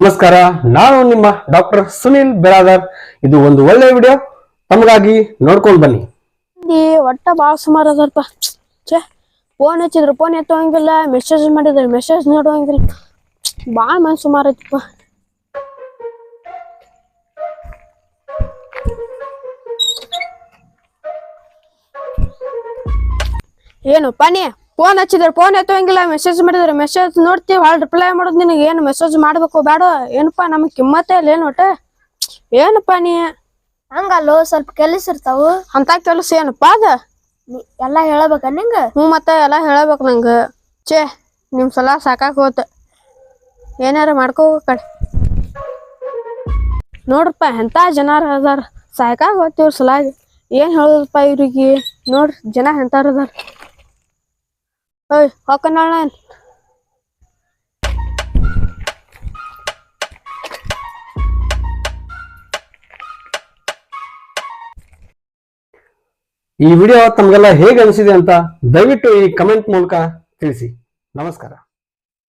ನಮಸ್ಕಾರ, ನಾನು ನಿಮ್ಮ ಡಾಕ್ಟರ್ ಸುನಿಲ್ ಬೆರಾದರ್ ಇದು ಒಂದು ಒಳ್ಳೆ ವಿಡಿಯೋ. ತಮಗಾಗಿ ನೋಡ್ಕೊಂಡು ಬನ್ನಿ. ಒಟ್ಟ ಭಾಳ ಸುಮಾರು ಅದರ್ಪ ಛೇ ಫೋನ್ ಹಚ್ಚಿದ್ರು ಫೋನ್ ಎತ್ತುವಂಗಿಲ್ಲ ಮೆಸೇಜ್ ಮಾಡಿದ್ರು ಮೆಸೇಜ್ ನೋಡುವಂಗಿಲ್ಲ. ಭಾಳ ಮನ್ ಸುಮಾರು ಐತಪ್ಪ. ಏನು ಪಾನಿ? ಫೋನ್ ಹಚ್ಚಿದ್ರೆ ಫೋನ್ ಎತ್ತೋಂಗಿಲ್ಲ ಮೆಸೇಜ್ ಮಾಡಿದ್ರೆ ಮೆಸೇಜ್ ನೋಡ್ತೀವಿ. ಹಾಳು ರಿಪ್ಲೈ ಮಾಡೋದು ನಿನಗೆ ಏನು ಮೆಸೇಜ್ ಮಾಡ್ಬೇಕು ಬೇಡ. ಏನಪ್ಪ ನಮಗೆ ಕಿಮ್ಮತ್ತೇ ಇಲ್ಲ ಏನು ಒಟ್ಟ? ಏನಪ್ಪ ನೀ? ಹಂಗಲ್ಲೋ ಸ್ವಲ್ಪ ಕೆಲಸ ಇರ್ತಾವು. ಅಂತ ಕೆಲಸ ಏನಪ್ಪ ಅದ? ನೀ ಎಲ್ಲಾ ಹೇಳಬೇಕ ನಿಂಗ? ಹ್ಞೂ ಮತ್ತೆ ಎಲ್ಲ ಹೇಳಬೇಕು ನಂಗೆ. ಛೇ ನಿಮ್ಮ ಸಲ ಸಾಕಾಕ್ ಹೋತ. ಏನಾರ ಮಾಡ್ಕೋ ಕಡೆ. ನೋಡ್ರಪ್ಪ ಎಂತ ಜನಾರ ಅದಾರ. ಸಾಕಾಗ್ ಹೋತಿ ಇವ್ರ ಸಲಾಗಿ ಏನು ಹೇಳೋದಪ್ಪ ಇವ್ರಿಗೆ? ನೋಡ್ರಿ ಜನ ಎಂತಾರ ಅದಾರ. ಓಯ್ lên. ಈ ವಿಡಿಯೋ ತಮಗೆಲ್ಲ ಹೇಗೆ ಅನಿಸಿದೆ ಅಂತ ದಯವಿಟ್ಟು ಈ ಕಮೆಂಟ್ ಮೂಲಕ ತಿಳಿಸಿ ನಮಸ್ಕಾರ